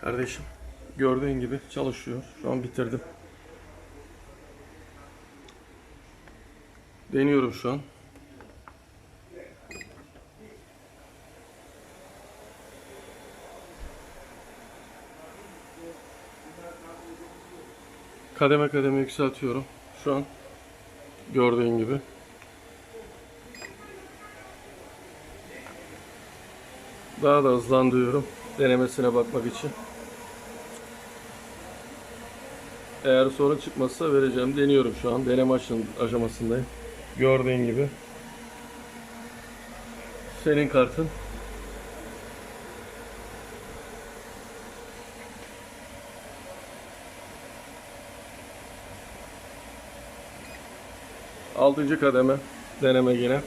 Kardeşim gördüğün gibi çalışıyor. Şu an bitirdim. Deniyorum şu an. Kademe kademe yükseltiyorum. Şu an gördüğün gibi. Daha da hızlandırıyorum denemesine bakmak için. Eğer sorun çıkmazsa vereceğim. Deniyorum şu an. Deneme aşamasındayım. Gördüğün gibi. Senin kartın. Altıncı kademe deneme yine.